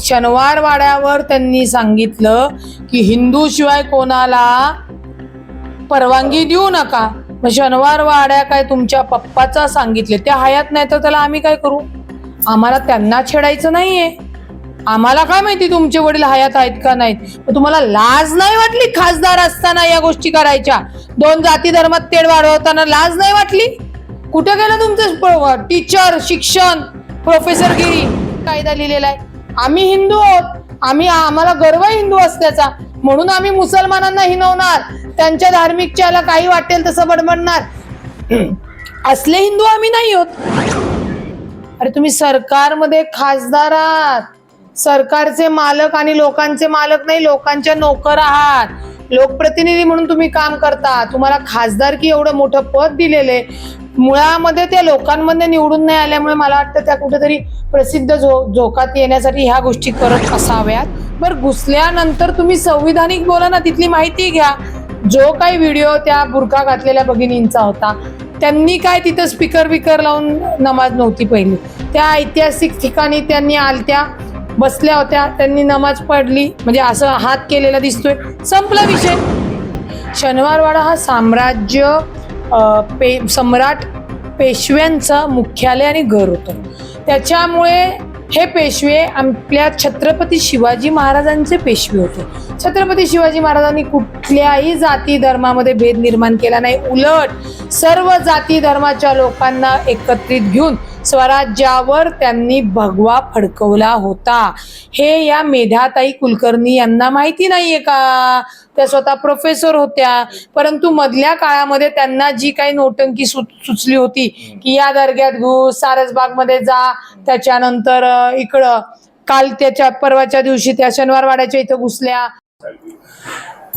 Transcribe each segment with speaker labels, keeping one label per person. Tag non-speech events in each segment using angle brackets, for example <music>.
Speaker 1: शनिवार वाड्यावर त्यांनी सांगितलं की हिंदू शिवाय कोणाला परवानगी देऊ नका. मग शनिवार वाड्या काय तुमच्या पप्पाचा सांगितले. त्या हयात नाही तर त्याला आम्ही काय करू? आम्हाला त्यांना छेडायचं नाहीये. आम्हाला काय माहिती तुमचे वडील हयात आहेत का नाहीत? तुम्हाला लाज नाही वाटली खासदार असताना या गोष्टी करायच्या? दोन जाती धर्मात तेढ वाढवताना लाज नाही वाटली? कुठे गेलं तुमचं टीचर शिक्षण प्रोफेसरगिरी कायदा लिहिलेला आहे. आम्ही हिंदू आहोत. आम्ही आम्हाला गर्व हिंदू असल्याचा म्हणून आम्ही मुसलमानांना हिनवणार. त्यांच्या धार्मिकच्याला काही वाटेल तसं बडबडणार. <clears throat> असले हिंदू आम्ही नाही होत अरे तुम्ही सरकारमध्ये खासदार आहात. सरकारचे मालक आणि लोकांचे मालक नाही लोकांच्या नोकर आहात. लोकप्रतिनिधी म्हणून तुम्ही काम करता. तुम्हाला खासदारकी एवढं मोठं पद दिलेले मुळामध्ये त्या लोकांमध्ये निवडून नाही आल्यामुळे मला वाटतं त्या कुठेतरी प्रसिद्ध झो झोकात येण्यासाठी ह्या गोष्टी करत असाव्यात. बरं घुसल्यानंतर तुम्ही संविधानिक बोला ना तिथली माहिती घ्या. जो काही व्हिडिओ त्या बुरखा घातलेल्या भगिनींचा होता त्यांनी काय तिथं स्पीकर बिकर लावून नमाज नव्हती पहिली. त्या ऐतिहासिक ठिकाणी त्यांनी आलत्या बसल्या होत्या त्यांनी नमाज पडली म्हणजे असं हात केलेला दिसतोय. संपला विषय. शनिवारवाडा हा साम्राज्य पे सम्राट पेशव्यांचं मुख्यालय आणि घर होतं. त्याच्यामुळे हे पेशवे आपल्या छत्रपती शिवाजी महाराजांचे पेशवे होते. छत्रपती शिवाजी महाराजांनी कुठल्याही जाती धर्मामध्ये भेद निर्माण केला नाही. उलट सर्व जाती धर्माच्या लोकांना एकत्रित घेऊन स्वराज्यावर त्यांनी भगवा फडकवला होता. हे या मेधाताई कुलकर्णी यांना माहिती नाहीये का? त्या स्वतः प्रोफेसर होत्या. परंतु मधल्या काळामध्ये त्यांना जी काही नोटंकी सुचली होती की या दर्ग्यात घुस सारसबागमध्ये जा. त्याच्यानंतर इकडं काल त्याच्या परवाच्या दिवशी त्या शनिवार वाड्याच्या इथं घुसल्या.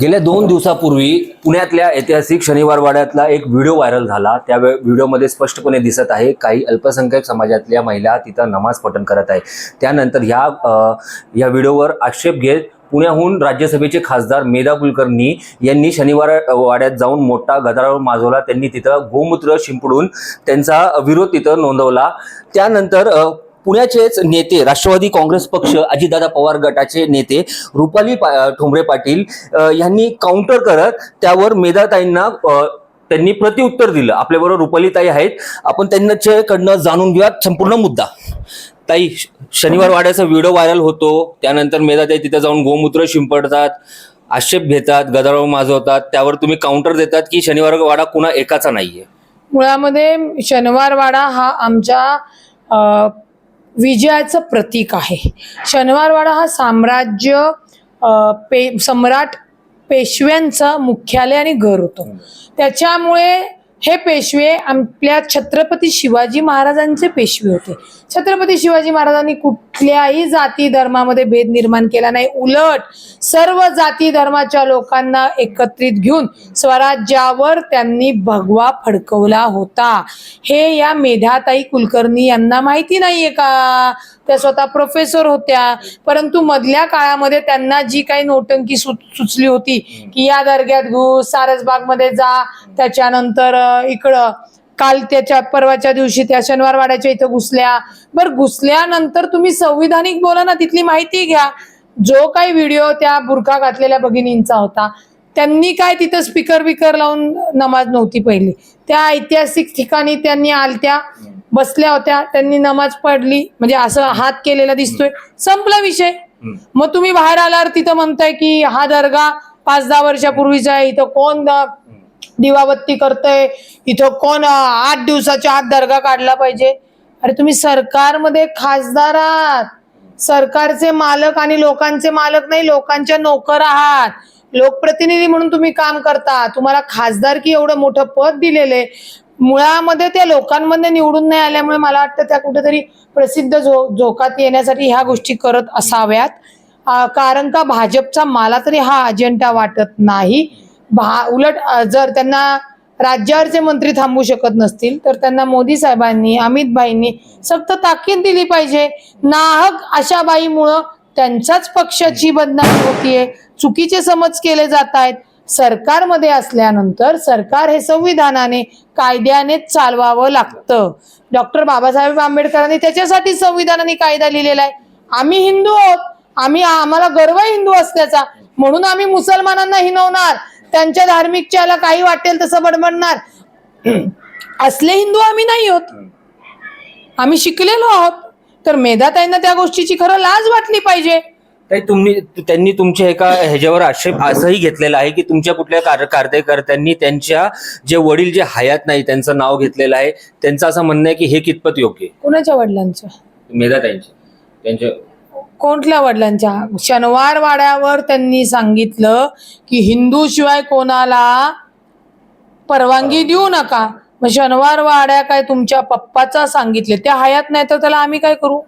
Speaker 2: गेल्या दोन दिवसापूर्वी पुण्यातल्या ऐतिहासिक शनिवार वाड्यातला एक व्हिडिओ व्हायरल झाला. त्या वे- व्हिडिओमध्ये स्पष्टपणे दिसत आहे काही अल्पसंख्याक समाजातल्या महिला तिथं नमाज पठण करत आहे त्यानंतर ह्या या व्हिडिओवर आक्षेप घेत पुण्याहून राज्यसभेचे खासदार मेधा कुलकर्णी यांनी शनिवार वाड्यात जाऊन मोठा गदारोळ माजवला. त्यांनी तिथं गोमूत्र शिंपडून त्यांचा विरोध तिथं नोंदवला. त्यानंतर पुण्याचेच नेते राष्ट्रवादी काँग्रेस पक्ष अजितदादा पवार गटाचे नेते रुपाली पा ठोंबरे पाटील यांनी काउंटर करत त्यावर मेधाताईंना त्यांनी प्रतिउत्तर दिलं. आपल्याबरोबर रुपालीताई आहेत. आपण त्यांच्याकडनं जाणून घेऊया संपूर्ण मुद्दा. ताई श- शनिवार वाड्याचा व्हिडिओ व्हायरल होतो. त्यानंतर मेधाताई तिथे जाऊन गोमूत्र शिंपडतात आक्षेप घेतात गदारोळ माजवतात. त्यावर तुम्ही काउंटर देतात की शनिवार वाडा कुणा एकाचा नाहीये?
Speaker 1: मुळामध्ये शनिवार वाडा हा आमच्या विजयाचं प्रतीक आहे. शनिवारवाडा हा साम्राज्य पे सम्राट पेशव्यांचं मुख्यालय आणि घर होतं. त्याच्यामुळे हे पेशवे आपल्या छत्रपती शिवाजी महाराजांचे पेशवे होते. छत्रपती शिवाजी महाराजांनी कुठल्याही जाती धर्मामध्ये भेद निर्माण केला नाही. उलट सर्व जाती धर्माच्या लोकांना एकत्रित घेऊन स्वराज्यावर त्यांनी भगवा फडकवला होता. हे या मेधाताई कुलकर्णी यांना माहिती नाहीये का? त्या स्वतः प्रोफेसर होत्या. परंतु मधल्या काळामध्ये त्यांना जी काही नोटंकी सुचली होती की या दर्ग्यात घुस सारसबागमध्ये जा. त्याच्यानंतर इकडं काल त्याच्या परवाच्या दिवशी त्या शनिवार वाड्याच्या इथं घुसल्या. बरं घुसल्यानंतर तुम्ही संविधानिक बोला ना तिथली माहिती घ्या. जो काही व्हिडिओ त्या बुरखा घातलेल्या भगिनींचा होता त्यांनी काय तिथं स्पीकर बिकर लावून नमाज नव्हती पहिली. त्या ऐतिहासिक ठिकाणी त्यांनी आलत्या बसल्या होत्या त्यांनी नमाज पडली म्हणजे असं हात केलेला दिसतोय. संपला विषय. मग तुम्ही बाहेर आल्यावर तिथं म्हणताय की हा दर्गा पाच दहा वर्षापूर्वीचा आहे इथं कोण द- दिवाबत्ती करतय. इथं कोण आठ दिवसाच्या आत दर्गा काढला पाहिजे. अरे तुम्ही सरकारमध्ये खासदार आहात. सरकारचे मालक आणि लोकांचे मालक नाही लोकांच्या नोकर आहात. लोकप्रतिनिधी म्हणून तुम्ही काम करता. तुम्हाला खासदारकी एवढं मोठं पद दिलेले मुळामध्ये त्या लोकांमध्ये निवडून नाही आल्यामुळे मला वाटतं त्या कुठेतरी प्रसिद्ध झो झोकात येण्यासाठी ह्या गोष्टी करत असाव्यात. कारण का भाजपचा मला तरी हा अजेंडा वाटत नाही. भा उलट जर त्यांना राज्यावरचे मंत्री थांबू शकत नसतील तर त्यांना मोदी साहेबांनी अमित भाईंनी सक्त ताकीद दिली पाहिजे. नाहक अशा बाईमुळं त्यांच्याच पक्षाची बदनामी होतीये. चुकीचे समज केले जात आहेत. सरकारमध्ये असल्यानंतर सरकार हे संविधानाने कायद्याने चालवावं लागतं. डॉक्टर बाबासाहेब आंबेडकरांनी त्याच्यासाठी संविधानाने कायदा लिहिलेला आहे. आम्ही हिंदू आहोत. आम्ही आम्हाला गर्व हिंदू असल्याचा म्हणून आम्ही मुसलमानांना हिनवणार. त्यांच्या धार्मिकच्याला काही वाटेल तसं बडबडणार असले हिंदू आम्ही नाही आहोत आम्ही शिकलेलो आहोत. तर मेधाताईंना त्या गोष्टीची खरं लाज वाटली पाहिजे.
Speaker 2: तुम्ही त्यांनी तुमच्या एका ह्याच्यावर आक्षेप असंही घेतलेला आहे की तुमच्या कुठल्या कार्य कार्यकर्त्यांनी त्यांच्या जे वडील जे हयात नाही त्यांचं नाव घेतलेलं आहे. त्यांचं असं म्हणणं आहे की हे कितपत योग्य
Speaker 1: कुणाच्या वडिलांच्या
Speaker 2: मेधाताईंचे. त्यांच्या
Speaker 1: कोणत्या वडिलांच्या. शनिवार वाड्यावर त्यांनी सांगितलं की हिंदू शिवाय कोणाला परवानगी देऊ नका. मग शनिवार वाड्या काय तुमच्या पप्पाचा सांगितले. ते हयात नाही तर त्याला आम्ही काय करू?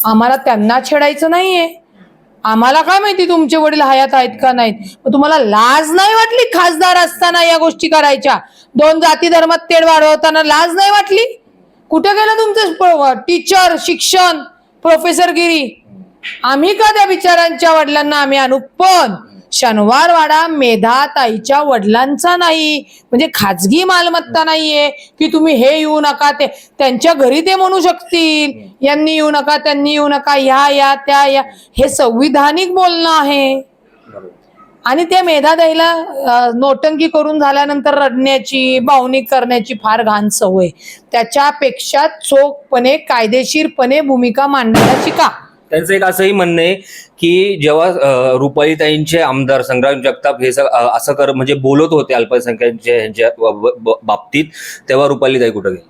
Speaker 1: आम्हाला त्यांना छेडायचं नाहीये. आम्हाला काय माहिती तुमचे वडील हयात आहेत का नाहीत? मग तुम्हाला लाज नाही वाटली खासदार असताना या गोष्टी करायच्या? दोन जाती धर्मात तेढ वाढवताना लाज नाही वाटली? कुठे गेलं तुमचं टीचर शिक्षण प्रोफेसरगिरी आम्ही का त्या बिचारांच्या वडिलांना आम्ही आणू पण शनिवारवाडा मेधाताईच्या वडिलांचा नाही. म्हणजे खाजगी मालमत्ता नाहीये की तुम्ही हे येऊ नका ते त्यांच्या घरी ते म्हणू शकतील. यांनी येऊ नका त्यांनी येऊ नका या या त्या या. हे संविधानिक बोलणं आहे. आणि त्या मेधाताईला नोटंकी करून झाल्यानंतर रडण्याची भावनिक करण्याची फार घाण सवय. त्याच्यापेक्षा चोखपणे कायदेशीरपणे भूमिका मांडायला शिका.
Speaker 2: त्यांचं एक असंही म्हणणं आहे की जेव्हा अं, रुपालीताईंचे आमदार संग्राम जगताप हे असं कर म्हणजे बोलत होते अल्पसंख्याकांच्या ह्यांच्या बाबतीत तेव्हा रुपालीताई कुठं गेली?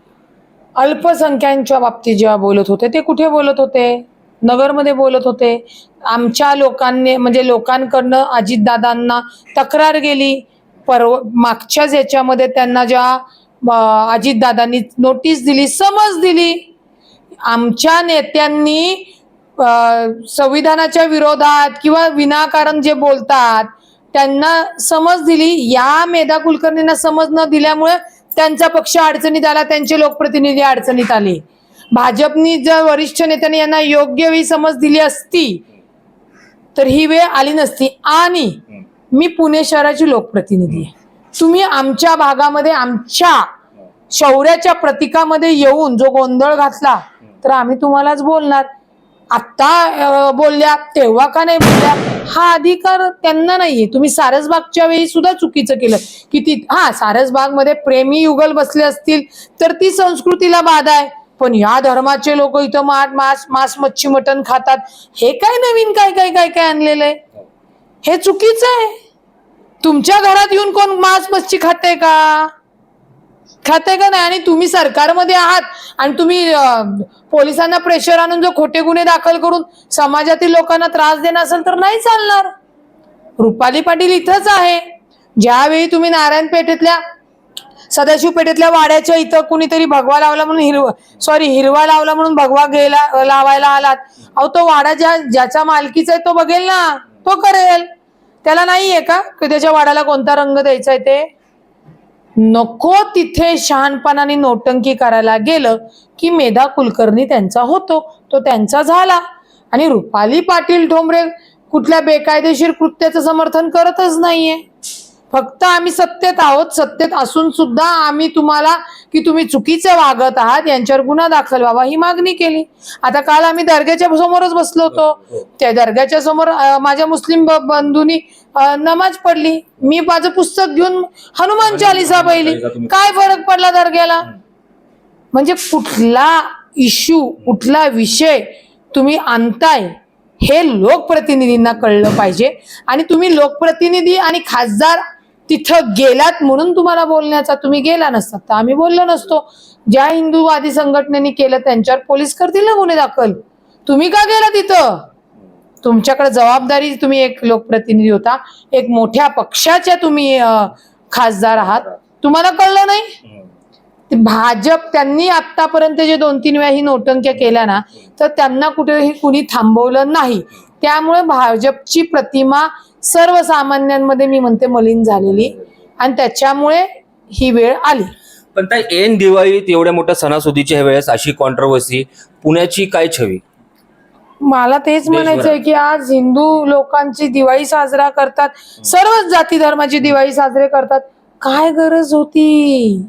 Speaker 1: अल्पसंख्यांच्या बाबतीत जेव्हा बोलत होते ते कुठे बोलत होते? नगरमध्ये बोलत होते. आमच्या लोकांनी म्हणजे लोकांकडनं अजितदादांना तक्रार गेली. परव मागच्याच याच्यामध्ये त्यांना ज्या अजितदादांनी नोटीस दिली समज दिली. आमच्या नेत्यांनी संविधानाच्या विरोधात किंवा विनाकारण जे बोलतात त्यांना समज दिली. या मेधा कुलकर्णींना समज न दिल्यामुळे त्यांचा पक्ष अडचणीत आला त्यांचे लोकप्रतिनिधी अडचणीत आले. भाजपनी जर वरिष्ठ नेत्यांनी यांना योग्य वेळी समज दिली असती तर ही वेळ आली नसती. आणि मी पुणे शहराची लोकप्रतिनिधी आहे. तुम्ही आमच्या भागामध्ये आमच्या शौर्याच्या प्रतीकामध्ये येऊन जो गोंधळ घातला तर आम्ही तुम्हालाच बोलणार. आत्ता बोलल्या तेव्हा का नाही बोलल्या? हा अधिकार त्यांना नाहीये. तुम्ही सारसबागच्या वेळी सुद्धा चुकीचं केलं. की ती हा सारसबागमध्ये प्रेमी युगल बसले असतील तर ती संस्कृतीला बाधा आहे. पण या धर्माचे लोक इथं मास मास मांस मच्छी मटण खातात. हे काय नवीन काय काय काय काय आणलेलं आहे? हे चुकीचं आहे. तुमच्या घरात येऊन कोण मांस मच्छी खाते का? खाते का नाही? आणि तुम्ही सरकारमध्ये आहात आणि तुम्ही पोलिसांना प्रेशर आणून जो खोटे गुन्हे दाखल करून समाजातील लोकांना त्रास देणार असेल तर नाही चालणार. रुपाली पाटील इथंच आहे. ज्यावेळी तुम्ही नारायण पेठेतल्या सदाशिव पेठेतल्या वाड्याच्या इथं कुणीतरी भगवा लावला म्हणून हिरवा सॉरी हिरवा लावला म्हणून भगवा घ्यायला लावायला आलात. अहो तो वाडा ज्या ज्याच्या मालकीचा आहे तो बघेल ना. तो करेल. त्याला नाहीये का की? त्याच्या वाड्याला कोणता रंग द्यायचा आहे ते? नको तिथे शहाणपणाने नोटंकी करायला गेलं की मेधा कुलकर्णी त्यांचा होतो. तो त्यांचा झाला. आणि रुपाली पाटील ठोंबरे कुठल्या बेकायदेशीर कृत्याचं समर्थन करतच नाहीये. फक्त आम्ही सत्तेत आहोत सत्तेत असून सुद्धा आम्ही तुम्हाला की तुम्ही चुकीचे वागत आहात यांच्यावर गुन्हा दाखल व्हावा ही मागणी केली. आता काल आम्ही दर्ग्याच्या समोरच बसलो होतो. त्या दर्ग्याच्या समोर माझ्या मुस्लिम बंधूंनी नमाज पडली मी माझं पुस्तक घेऊन हनुमान चालिसा पहिली. काय फरक पडला दर्ग्याला? म्हणजे कुठला इश्यू कुठला विषय तुम्ही आणताय हे लोकप्रतिनिधींना कळलं पाहिजे. आणि तुम्ही लोकप्रतिनिधी आणि खासदार तिथं गेलात म्हणून तुम्हाला बोलण्याचा तुम्ही गेला नसतात तर आम्ही बोललो नसतो. ज्या हिंदूवादी संघटनेने केलं त्यांच्यावर पोलीस करतील ना गुन्हे दाखल? तुम्ही का गेला तिथं? तुमच्याकडे जबाबदारी तुम्ही एक लोकप्रतिनिधी होता. एक मोठ्या पक्षाच्या तुम्ही खासदार आहात. तुम्हाला कळलं नाही? भाजप त्यांनी आतापर्यंत जे दोन तीन वेळा ही नोटंक्या केल्या ना तर त्यांना कुठेही कुणी थांबवलं नाही. त्यामुळे भाजपची प्रतिमा सर्वसामान्यांमध्ये मी म्हणते मलिन झालेली आणि त्याच्यामुळे ही वेळ आली.
Speaker 2: पण त्या ऐन दिवाळीत एवढ्या मोठ्या सणासुदीच्या वेळेस अशी कॉन्ट्रोवर्सी पुण्याची काय छवी
Speaker 1: मला तेच म्हणायचं आहे की आज हिंदू लोकांची दिवाळी साजरा करतात सर्वच जाती धर्माची दिवाळी साजरे करतात. काय गरज होती?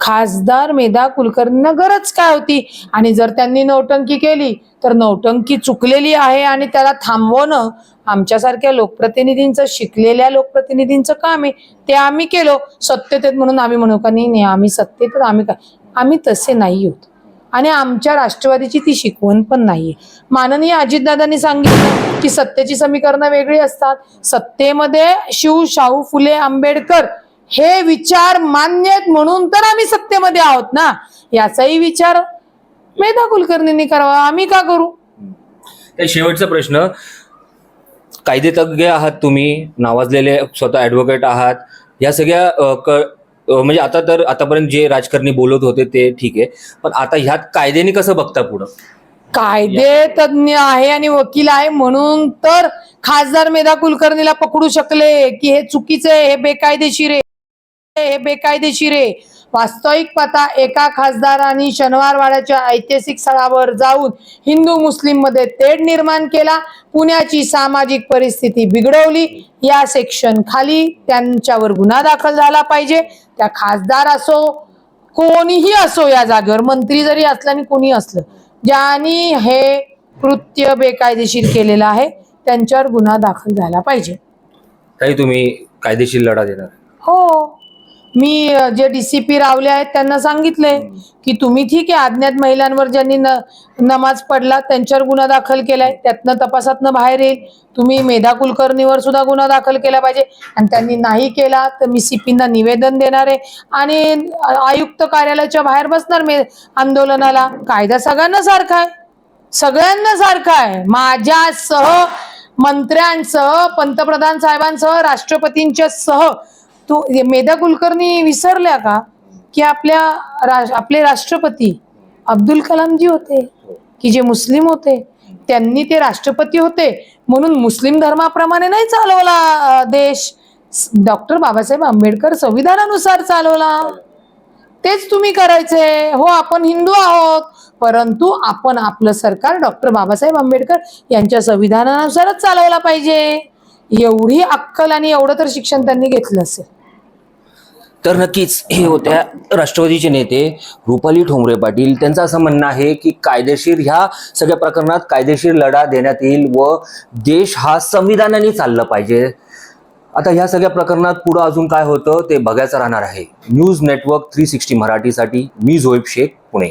Speaker 1: खासदार मेधा कुलकर्णींना गरज काय होती? आणि जर त्यांनी नौटंकी केली तर नौटंकी चुकलेली आहे आणि त्याला थांबवणं आमच्यासारख्या लोकप्रतिनिधींचं शिकलेल्या लोकप्रतिनिधींचं काम आहे. ते आम्ही केलो. सत्यतेत म्हणून आम्ही म्हणू का नाही आम्ही सत्तेत आम्ही काय? आम्ही तसे नाही होत. आणि आमच्या राष्ट्रवादीची ती शिकवण पण नाहीये. माननीय अजितदादांनी सांगितलं की सत्तेची समीकरणं वेगळी असतात. सत्तेमध्ये शिव शाहू फुले आंबेडकर हे विचार मान्य आहेत म्हणून तर आम्ही सत्तेमध्ये आहोत ना? याचाही विचार मेधा कुलकर्णींनी करावा. आम्ही का करू?
Speaker 2: शेवटचा प्रश्न कायदेतज्ञ आहात तुम्ही नावाजलेले स्वतः ॲडव्होकेट आहात या सगळ्या म्हणजे आता तर आतापर्यंत जे राजकारणी बोलत होते ते ठीक आहे पण आता ह्यात कायद्याने कसं बघता पुढं?
Speaker 1: कायदे तज्ञ आहे आणि वकील आहे म्हणून तर खासदार मेधा कुलकर्णीला पकडू शकले की हे चुकीचं आहे हे बेकायदेशीर आहे. हे बेकायदेशीर आहे. वास्तविक पाहता एका खासदारांनी शनिवार वाड्याच्या ऐतिहासिक स्थळावर जाऊन हिंदू मुस्लिममध्ये तेढ निर्माण केला. पुण्याची सामाजिक परिस्थिती बिघडवली. या सेक्शन खाली त्यांच्यावर गुन्हा दाखल झाला पाहिजे. त्या खासदार असो कोणीही असो या जागेवर मंत्री जरी असला आणि कोणी असलं ज्यांनी हे कृत्य बेकायदेशीर केलेलं आहे त्यांच्यावर गुन्हा दाखल झाला पाहिजे.
Speaker 2: काही तुम्ही कायदेशीर लढा देणार.
Speaker 1: हो. मी जे डीसीपी रावले आहेत त्यांना सांगितले की तुम्ही ठीक आहे अज्ञात महिलांवर ज्यांनी न नमाज पडला त्यांच्यावर गुन्हा दाखल केलाय त्यातनं तपासातनं बाहेर येईल. तुम्ही मेधा कुलकर्णीवर सुद्धा गुन्हा दाखल केला पाहिजे. आणि त्यांनी नाही केला तर मी सीपींना निवेदन देणार आहे. आणि आयुक्त कार्यालयाच्या बाहेर बसणार मी आंदोलनाला. कायदा सगळ्यांना सारखा आहे. सगळ्यांना सारखा आहे. माझ्यासह मंत्र्यांसह पंतप्रधान साहेबांसह राष्ट्रपतींच्या सह तू मेधा कुलकर्णी विसरल्या का? की आपल्या रा- आपले राष्ट्रपती अब्दुल कलामजी होते की जे मुस्लिम होते त्यांनी ते राष्ट्रपती होते. म्हणून मुस्लिम धर्माप्रमाणे नाही चालवला देश. डॉक्टर बाबासाहेब आंबेडकर संविधानानुसार चालवला. तेच तुम्ही करायचे. हो आपण हिंदू आहोत. परंतु आपण आपलं सरकार डॉक्टर बाबासाहेब आंबेडकर यांच्या संविधानानुसारच चालवला पाहिजे. एवढी अक्कल आणि एवढं तर शिक्षण त्यांनी घेतलं असेल.
Speaker 2: तर नक्कीच हे होत्या राष्ट्रवादीचे नेते रुपाली ठोंबरे पाटील. त्यांचं असं म्हणणं आहे की कायदेशीर ह्या सगळ्या प्रकरणात कायदेशीर लढा देण्यात येईल व देश हा संविधानाने चाललं पाहिजे. आता ह्या सगळ्या प्रकरणात पुढं अजून काय होतं ते बघायचं राहणार आहे. न्यूज नेटवर्क थ्री सिक्स्टी मराठीसाठी मी झोईब शेख पुणे.